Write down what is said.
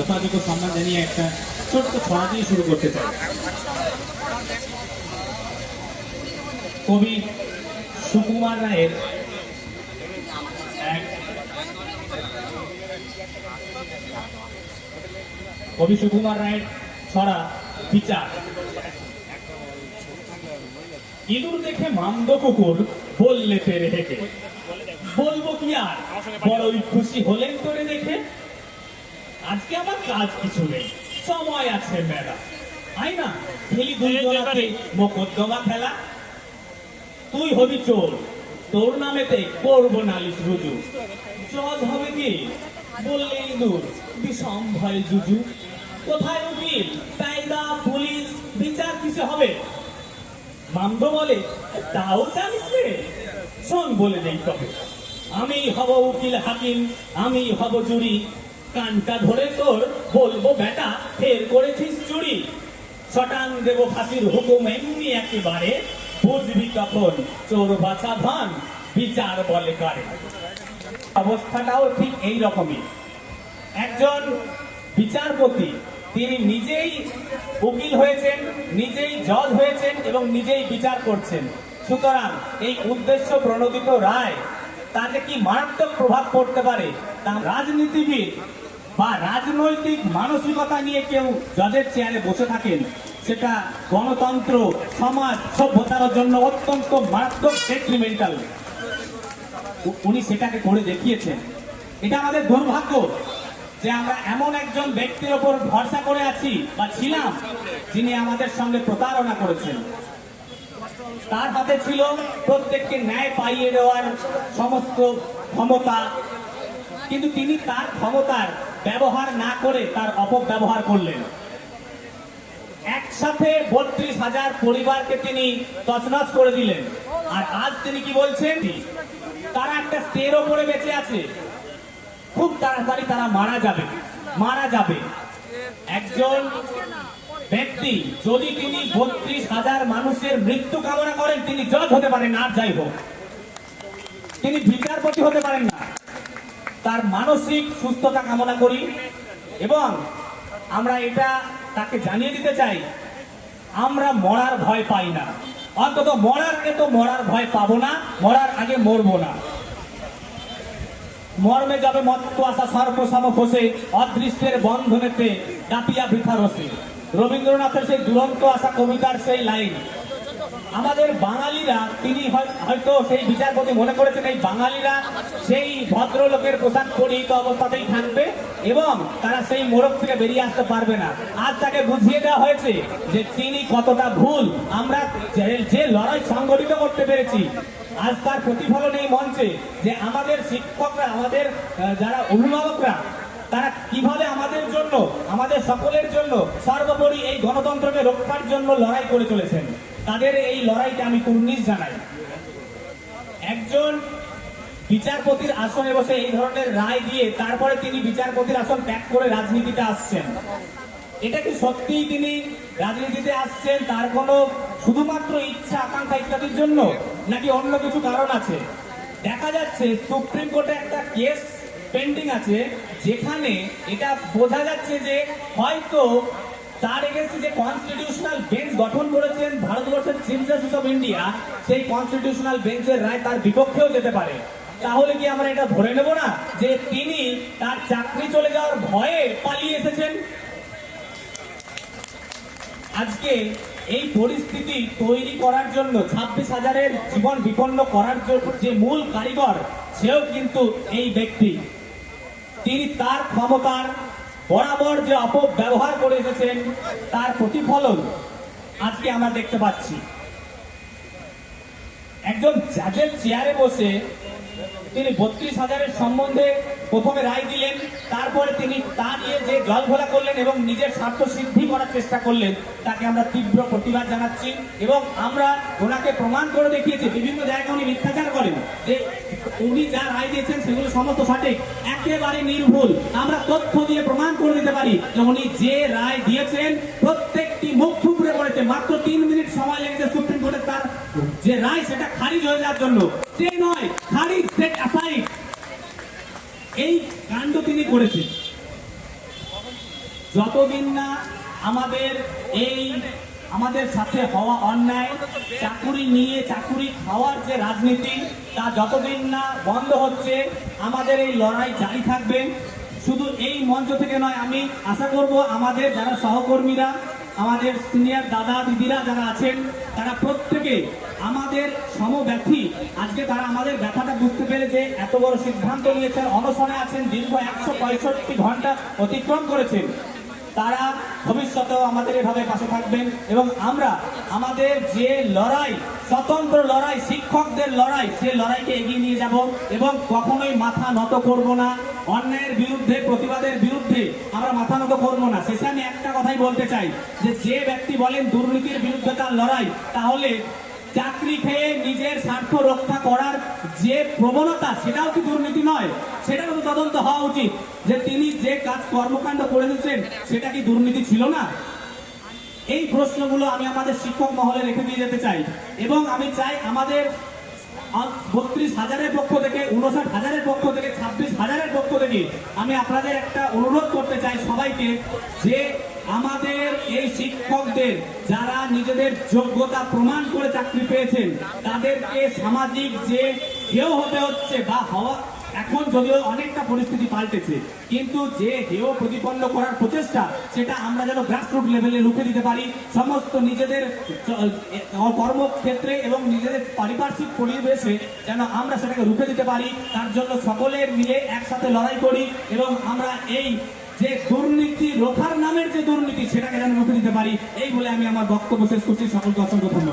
যথাযোগ্য সম্মান জানিয়ে একটা ছোট্ট ছড়া দিয়ে শুরু করতে চাই। কবি সুকুমার রায়ের কবি সুকুমার রায়ের ছড়া বিচার। ইঁদুর দেখে মান্দ কুকুর বললে পেরে হেঁটে। বলব কি আর? বড়ই খুশি হলেন তোরে দেখে। আজকে আমার কাজ কিছু নেই। সময় আছে মেলা আই না? খেলি দুজনাতে মোকদ্দমা খেলা তুই হবি চোর। তোর নামেতে করব নালিশ রুজু। জজ হবে কি? বললে ইঁদুর বিষম ভয় জুজু। কোথায় উকিল? কায়দা পুলিশ বিচার কিসে হবে? মামদো বলে তাও জানিস রে? শোন বলে নেই তবে। আমি হব উকিল হাকিম আমি হব জুরি। কানটা ধরে তোর, বলব বেটা, ফের করেছিস চুরি। শটান দেব ফাঁসির হুকুম এমনি একেবারে। বুঝবি তখন চোর বাছা ধন, বিচার বলে করে। অবস্থাটাও ঠিক এই রকমই। একজন বিচারপতি, তিনি নিজেই উকিল হয়েছেন, নিজেই জজ হয়েছেন এবং নিজেই বিচার করছেন। সুতরাং এই উদ্দেশ্য প্রণোদিত রায় তাতে কি মারাত্মক প্রভাব পড়তে পারে? তা রাজনীতিবিদ বা রাজনৈতিক মানসিকতা নিয়ে কেউ জজের চেয়ারে বসে থাকেন। সেটা গণতন্ত্র, সমাজ সভ্যতার জন্য অত্যন্ত মারাত্মক ডেট্রিমেন্টাল উনি সেটাকে করে দেখিয়েছেন। এটা আমাদের দুর্ভাগ্য যে আমরা এমন একজন ব্যক্তির ওপর ভরসা করে আছি বা ছিলাম যিনি আমাদের সঙ্গে প্রতারণা করেছেন। তার হাতে ছিল প্রত্যেককে ন্যায় পাইয়ে দেওয়ার সমস্ত ক্ষমতা। কিন্তু তিনি তার ক্ষমতার ব্যবহার না করে তার অপব্যবহার করলেন। একসাথে বত্রিশ হাজার পরিবারকে তিনি তছনছ করে দিলেন। আর আজ তিনি কি বলছেন? তারা একটা স্টের ওপরে বেঁচে আছে। খুব তাড়াতাড়ি তারা মারা যাবে। মারা যাবে। একজন ব্যক্তি যদি তিনি বত্রিশ হাজার মানুষের মৃত্যু কামনা করেন, তিনি জজ হতে পারেন আর যাই হোক। তিনি বিচারপতি হতে পারেন না। তার মানসিক সুস্থতা কামনা করি এবং আমরা এটা তাকে জানিয়ে দিতে চাই, আমরা মরার ভয় পাই না। অন্তত মরার তো মরার ভয় পাবো না, মরার আগে মরবো না। মর্মে যাবে মত্ত আসা সর্বসম ফসে অদৃষ্টের বন্ধনেতে ডাপিয়া বৃথা রসে রবীন্দ্রনাথের সেই দুরন্ত আসা কবিতার সেই লাইন। আমাদের বাঙালিরা, তিনি হয়তো সেই বিচারপতি মনে করেছেন, এই বাঙালিরা সেই ভদ্রলোকের পোশাক পরিহিত অবস্থাতেই থাকবে এবং তারা সেই মোড়ক থেকে বেরিয়ে আসতে পারবে না। আজ তাকে বুঝিয়ে দেওয়া হয়েছে যে তিনি কতটা ভুল। আমরা যে- লড়াই সংগঠিত করতে পেরেছি, আজ তার প্রতিফলন এই মঞ্চে যে আমাদের শিক্ষকরা, আমাদের যারা অভিভাবকরা, তারা কীভাবে আমাদের জন্য, আমাদের সকলের জন্য সর্বোপরি এই গণতন্ত্রকে রক্ষার জন্য লড়াই করে চলেছেন। তাদের এই লড়াইকে আমি কুর্নিশ জানাই। একজন বিচারপতির আসনে বসে এই ধরনের রায় দিয়ে তারপরে তিনি বিচারপতির আসন ত্যাগ করে রাজনীতিতে আসছেন। এটা কি সত্যিই তিনি রাজনীতিতে আসছেন? তার কোনো শুধুমাত্র ইচ্ছা, আকাঙ্ক্ষা ইত্যাদির জন্য? নাকি অন্য কিছু কারণ আছে? দেখা যাচ্ছে সুপ্রিম কোর্টে একটা কেস পেন্ডিং আছে, যেখানে এটা বোঝা যাচ্ছে যে হয়তো তার এগেন্সে যে কনস্টিটিউশনাল বেঞ্চ গঠন করেছেন ভারতবর্ষের চিফ জাস্টিস অফ ইন্ডিয়া, সেই কনস্টিটিউশনাল বেঞ্চের রায় তার বিপক্ষেও যেতে পারে। তাহলে কি আমরা এটা ধরে নেব না যে তিনি তার চাকরি চলে যাওয়ার ভয়ে পালিয়ে এসেছেন? আজকে এই পরিস্থিতি তৈরি করার জন্য ছাব্বিশ হাজারের জীবন বিপন্ন করার জন্য যে মূল কারিগর, সেও কিন্তু এই ব্যক্তি। তিনি তার ক্ষমতার বরাবর যে অপব্যবহার করে এসেছেন, তার প্রতিফলন আজকে আমরা দেখতে পাচ্ছি। একজন জাজের চেয়ারে বসে তিনি বত্রিশ হাজারের সম্বন্ধে প্রথমে রায় দিলেন, তারপরে তিনি তা নিয়ে যে জল ঘোলা করলেন এবং নিজের স্বার্থ সিদ্ধি করার চেষ্টা করলেন, তাকে আমরা তীব্র প্রতিবাদ জানাচ্ছি এবং আমরা ওনাকে প্রমাণ করে দেখিয়েছি। বিভিন্ন জায়গায় উনি মিথ্যাচার করেন যে উনি যা রায় দিয়েছেন সেগুলো সমস্ত সঠিক। একেবারে নির্ভুল। আমরা তথ্য দিয়ে প্রমাণ করে দিতে পারি যে উনি যে রায় দিয়েছেন, প্রত্যেকটি মুখ থুবড়ে পড়েছে। মাত্র তিন মিনিট সময় লেগেছে সুপ্রিম কোর্টের তার যে রায়, সেটা খারিজ হয়ে যাওয়ার জন্য। সে নয়, খারিজ সেট এই কাণ্ড তিনি করেছেন। যতদিন না আমাদের এই আমাদের সাথে হওয়া অন্যায়, চাকুরি নিয়ে চাকুরি খাওয়ার যে রাজনীতি, তা যতদিন না বন্ধ হচ্ছে, আমাদের এই লড়াই জারি থাকবে। শুধু এই মঞ্চ থেকে নয়, আমি আশা করব আমাদের যারা সহকর্মীরা, আমাদের সিনিয়র দাদা দিদিরা যারা আছেন, তারা প্রত্যেকে আমাদের সমব্যথী। আজকে তারা আমাদের ব্যথাটা বুঝতে পেরেছে এত বড় সিদ্ধান্ত নিয়েছেন, অনশনে আছেন, দীর্ঘ একশো পঁয়ষট্টি ঘণ্টা অতিক্রম করেছেন। তারা ভবিষ্যতেও আমাদের এভাবে পাশে থাকবেন এবং আমরা আমাদের যে লড়াই, স্বতন্ত্র লড়াই, শিক্ষকদের লড়াই, সে লড়াইকে এগিয়ে নিয়ে যাব এবং কখনোই মাথা নত করব না। অন্যায়ের বিরুদ্ধে, প্রতিবাদের বিরুদ্ধে আমরা মাথা নত করব না। শেষে আমি একটা কথাই বলতে চাই যে যে ব্যক্তি বলেন দুর্নীতির বিরুদ্ধে তার লড়াই, তাহলে চাকরি খেয়ে নিজের স্বার্থ রক্ষা করার যে প্রবণতা, সেটাও কি দুর্নীতি নয়? সেটাও তো তদন্ত হওয়া উচিত। যে তিনি যে কাজ কর্মকাণ্ড করে দিচ্ছেন, সেটা কি দুর্নীতি ছিল না? এই প্রশ্নগুলো আমি আমাদের শিক্ষক মহলে রেখে দিয়ে যেতে চাই। এবং আমি চাই আমাদের বত্রিশ হাজারের পক্ষ থেকে উনষাট হাজারের পক্ষ থেকে, ছাব্বিশ হাজারের পক্ষ থেকে আমি আপনাদের একটা অনুরোধ করতে চাই সবাইকে যে আমাদের এই শিক্ষকদের যারা নিজেদের যোগ্যতা প্রমাণ করে চাকরি পেয়েছেন, তাদেরকে সামাজিক যে কেউ হতে হচ্ছে বা হওয়া এখন যদিও অনেকটা পরিস্থিতি পাল্টেছে, কিন্তু যে হেয় প্রতিপন্ন করার প্রচেষ্টা, সেটা আমরা যেন গ্রাসরুট লেভেলে রুখে দিতে পারি। সমস্ত নিজেদের কর্মক্ষেত্রে এবং নিজেদের পারিপার্শ্বিক পরিবেশে যেন আমরা সেটাকে রুখে দিতে পারি। তার জন্য সকলে মিলে একসাথে লড়াই করি এবং আমরা এই যে দুর্নীতি, রোখার নামের যে দুর্নীতি, সেটাকে যেন রুখে দিতে পারি। এই বলে আমি আমার বক্তব্য শেষ করছি। সকলকে অসংখ্য ধন্যবাদ।